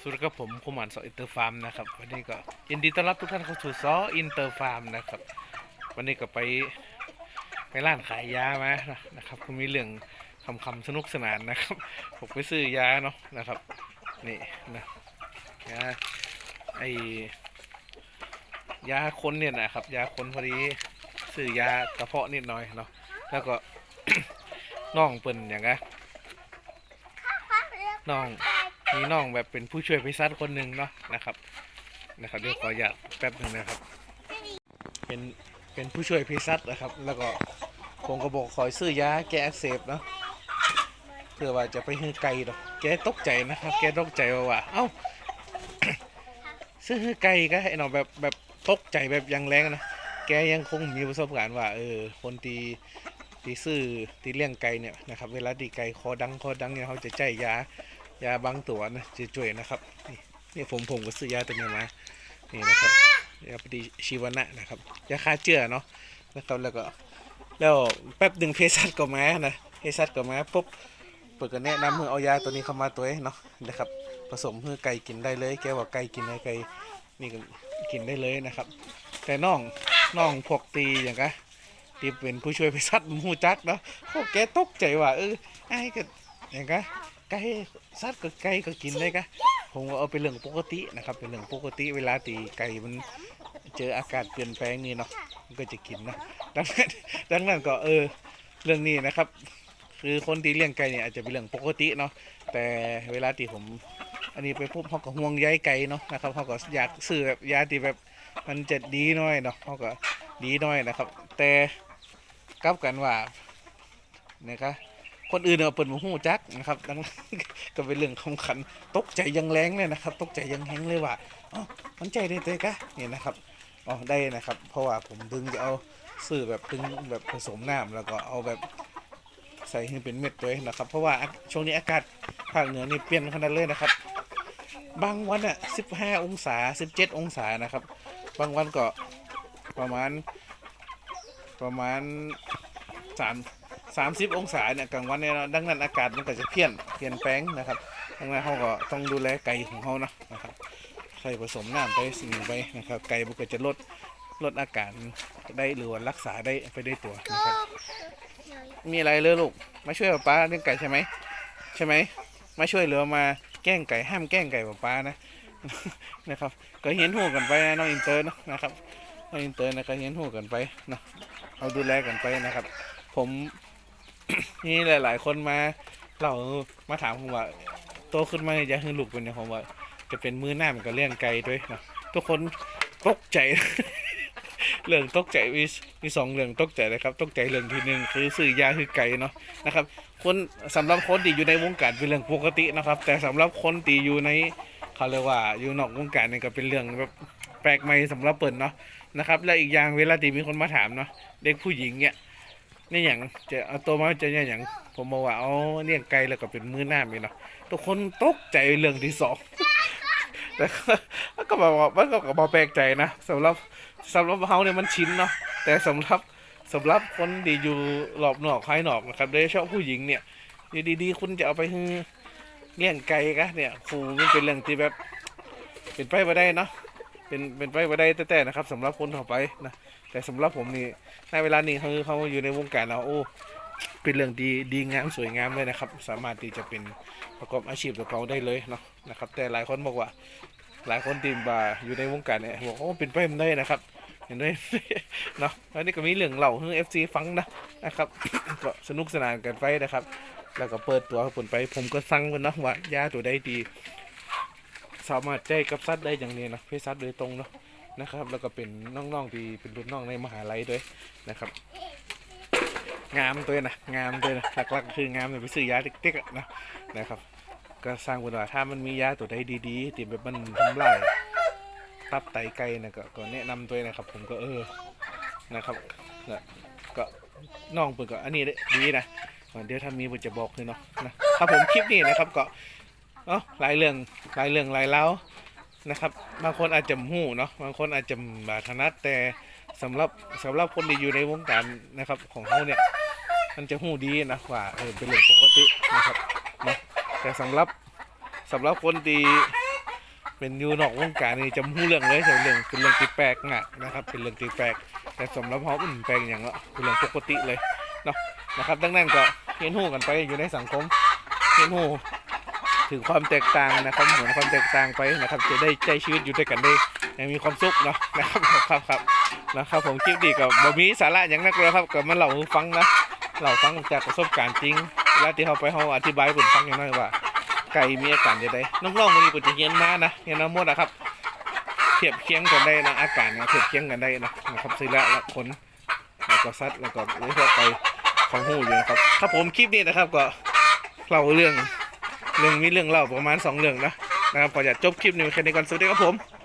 สวัสดีครับผมคุมานซออินเตอร์ฟาร์มนะครับวันนี้ก็ยินดีต้อนรับทุกท่านเข้าสู่ซออินเตอร์ฟาร์มนะครับ วันนี้ก็ไปไปร้านขายยามานะครับก็มีเรื่องคำคำสนุกสนานนะครับผมไปซื้อยาเนาะนะครับนี่นะยาไอยาคนเนี่ยนะครับ ยาคนพอดีซื้อยากระเพาะนิดหน่อยเนาะแล้วก็น้องเปิ่นอย่างไงน้อง มีน้องแบบเป็นผู้ช่วยพิซัดคนหนึ่งเนาะนะครับนะครับเดี๋ยวขออยากแป๊บหนึ่งนะครับ เป็นเป็นผู้ช่วยพิซัดนะครับ แล้วก็ผมก็บอกคอยซื้อยาแก้อักเสบเนาะเพื่อว่าจะไปให้ไกลดอกแกตกใจนะครับ แกตกใจว่าว่าเอ้าซื้อให้ไกลก็ให้น้องแบบแบบตกใจแบบยังแรงนะแกยังคงมีประสบการณ์ว่าเออคนตีตีซื้อตีเลี้ยงไก่เนี่ยนะครับเวลาตีไก่คอดังคอดังเนี่ยเขาจะใจยา ยาบางตัวนะจะช่วยนะครับ นี่นี่ผมผมก็ซื้อยาตัวนี้มานี่นะครับยาปฏิชีวนะนะครับยาฆ่าเชื้อเนาะนะครับแล้วก็แล้วแป๊บหนึ่งเภสัชก็มานะเภสัชก็มาปุ๊บเปิดก็แนะนำให้เอายาตัวนี้เข้ามาตัวเองเนาะนะครับผสมเพื่อไก่กินได้เลย แกว่าไก่กินได้ไก่นี่ก็กินได้เลยนะครับ แต่น้องน้องพวกตีอย่างกะที่เป็นผู้ช่วยเภสัชมูจักเนาะโอ้แกตกใจว่าเออไอ้ก็ อย่างกะไก่สัตว์ก็ไก่ก็กินได้กะผมก็เอาเป็นเรื่องปกตินะครับ เป็นเรื่องปกติเวลาตีไก่มันเจออากาศเปลี่ยนแปลงนี่เนาะมันก็จะกินนะดังนั้นดังนั้นก็เออเรื่องนี้นะครับ คือคนที่เลี้ยงไก่เนี่ยอาจจะเป็นเรื่องปกติเนาะแต่เวลาที่ผมอันนี้ไปพบเขาก็ห่วงใยไก่เนาะนะครับเขาก็อยากซื้อแบบยาที่แบบมันจะดีหน่อยเนาะเขาก็ดีหน่อยนะครับ แต่กลับกันว่านะครับ คนอื่นเอาเปิดมาหูจักนะครับดังนั้นก็เป็นเรื่องคำขันตกใจยังแรงเลยนะครับ ตกใจยังแห้งเลยว่าอ๋อมันใจได้เตยกะนี่นะครับอ๋อได้นะครับ เพราะว่าผมดึงจะเอาซื้อแบบดึงแบบผสมน้ำแล้วก็เอาแบบใส่ให้เป็นเม็ดตัวนะครับ เพราะว่าช่วงนี้อากาศภาคเหนือนี่เปลี่ยนขนาดเลยนะครับ บางวันอะ15องศา17องศานะครับ บางวันก็ประมาณประมาณสาม สามสิบองศาเนี่ยกลางวันเนี่ยเนาะดังนั้นอากาศมันก็จะเพี้ยนเปลี่ยนแปลงนะครับดังนั้นเขาก็ต้องดูแลไก่ของเขานะนะครับใส่ผสมน้ำไปสิ่งไปนะครับ ไก่มันก็จะลดลดอาการได้หรือว่ารักษาได้ไปได้ตัวนะครับ มีอะไรเลยลูกมาช่วยป้าเลี้ยงไก่ใช่ไหมใช่ไหมมาช่วยเหลือมาแกล้งไก่ห้ามแกล้งไก่ป้านะนะครับ ก็เห็นหูกันไปนะน้องอินเตอร์นะครับน้องอินเตอร์นะก็เห็นหูกันไปนะเอาดูแลกันไปนะครับ ผม นี่หลาย ๆ คนมาเรามาถามผมว่าโตขึ้นมาเนี่ยจะให้ลูกเป็นยังผมว่า จะเป็นมือหน้ามันก็เลี้ยงไก่ด้วยเนาะทุกคนตกใจ เรื่องตกใจมีมีสองเรื่องตกใจนะครับตกใจเรื่องที่หนึ่งคือซื้อยาคือไก่เนาะนะครับ คนสำหรับคนที่อยู่ในวงการเป็นเรื่องปกตินะครับ แต่สำหรับคนที่อยู่ในเขาเรียกว่าอยู่นอกวงการเนี่ยก็เป็นเรื่องแบบแปลกใหม่สำหรับเปิดเนาะนะครับ และอีกอย่างเวลาที่มีคนมาถามเนาะเด็กผู้หญิงเนี่ย นี่อย่างจะเอาตัวมาจะเนี่ยอย่างผมบอกว่าเอาเลี้ยงไก่แล้วก็เป็นมือหน้ามีเนาะทุกคนตกใจเรื่องที่สองแต่ก็บอกว่ามันก็บอกแปลกใจนะสำหรับสำหรับเขาเนี่ยมันชินเนาะแต่สำหรับสำหรับคนที่อยู่รอบนอกภายนอกนะครับโดยเฉพาะผู้หญิงเนี่ยอยู่ดีๆ คุณจะเอาไปเลี้ยงไก่กะเนี่ยครูมันเป็นเรื่องที่แบบเป็นไปไม่ได้เนาะ เป็นเป็นไปไม่ได้แต่ๆนะครับสำหรับคนทั่วไปนะแต่สำหรับผมนี่ในเวลานี้เขาเขาอยู่ในวงการแล้วโอ้เป็นเรื่องดีดีงามสวยงามเลยนะครับ สามารถที่จะเป็นประกอบอาชีพของเขาได้เลยเนาะนะครับ แต่หลายคนบอกว่า หลายคนตีมบาอยู่ในวงการเนี่ยบอกโอ้เป็นไปไม่ได้นะครับเห็นด้วยเนาะแล้วนี่ก็มีเรื่องเหล่าเอฟซีฟังนะนะครับก็สนุกสนานกันไปนะครับ แล้วก็เปิดตัวผลไปผมก็สั่งมันนะว่ายาตัวใดดี สามารถใจกับสัตว์ได้อย่างนี้นะเภสัชโดยตรงเนาะนะครับ แล้วก็เป็นน้องๆที่เป็นรุ่นน้องในมหาลัยด้วยนะครับ งามตัวนะงามตัวนะหลักๆคืองามเลยไปซื้อยาเด็กๆนะนะครับ ก็สร้างบนว่าถ้ามันมียาตัวใดดีๆที่แบบมันทำลายตับไตไก่นะก็แนะนำตัวนะครับ ผมก็เออนะครับก็น้องเปิดก็อันนี้ด้ดีนะเดี๋ยวถ้ามีผมจะบอกเลยเนาะนะถ้าผมคลิปนี้นะครับก็ เนาะหลายเรื่องหลายเรื่องหลายเล้านะครับ บางคนอาจจะหูเนาะบางคนอาจจะบาถนัดแต่สำหรับสำหรับคนที่อยู่ในวงการนะครับ ของเขาเนี่ยมันจะหูดีนะว่าเออเป็นเรื่องปกตินะครับเนาะแต่สำหรับสำหรับคนที่เป็นอยู่นอกวงการนี่จะมู้เรื่องเลยแต่เรื่องเป็นเรื่องที่แปลกอะนะครับ เป็นเรื่องที่แปลกแต่สำหรับเขาอุ่นแปลกอย่างละเป็นเรื่องปกติเลยเนาะนะครับ ดังนั้นก็เรียนรู้กันไปอยู่ในสังคมเรียนรู้ ถึงความแตกต่างนะครับเหมือนความแตกต่างไปนะครับ จะได้ใจชีวิตอยู่ด้วยกันได้ย่างมีความสุขเนาะนะครับครับครับนะครับผมคลิปดีกับบ่มีสาระอย่างนักเลยครับก็มาเล่าฟังนะเล่าฟังจากประสบการณ์จริงเวลาที่เขาไปเขาอธิบายให้ผมฟังอย่างน้อยว่าไก่มีอาการจะได้น้องๆวันนี้ผมจเฮียนมานะเฮียนมาหมดนะครับเทียบเคียงกันได้นะอาการนะเทียบเคียงกันได้นะนะครับศิละและคนแล้วก็สัตว์แล้วก็เรื่องทั่วไปของหูอยู่นะครับครับผมคลิปนี้นะครับก็เล่าเรื่อง เรื่องมีเรื่องเล่าประมาณสองเรื่องนะนะครับก็จะจบคลิปนี้แค่นี้ก่อนสวัสดีครับผม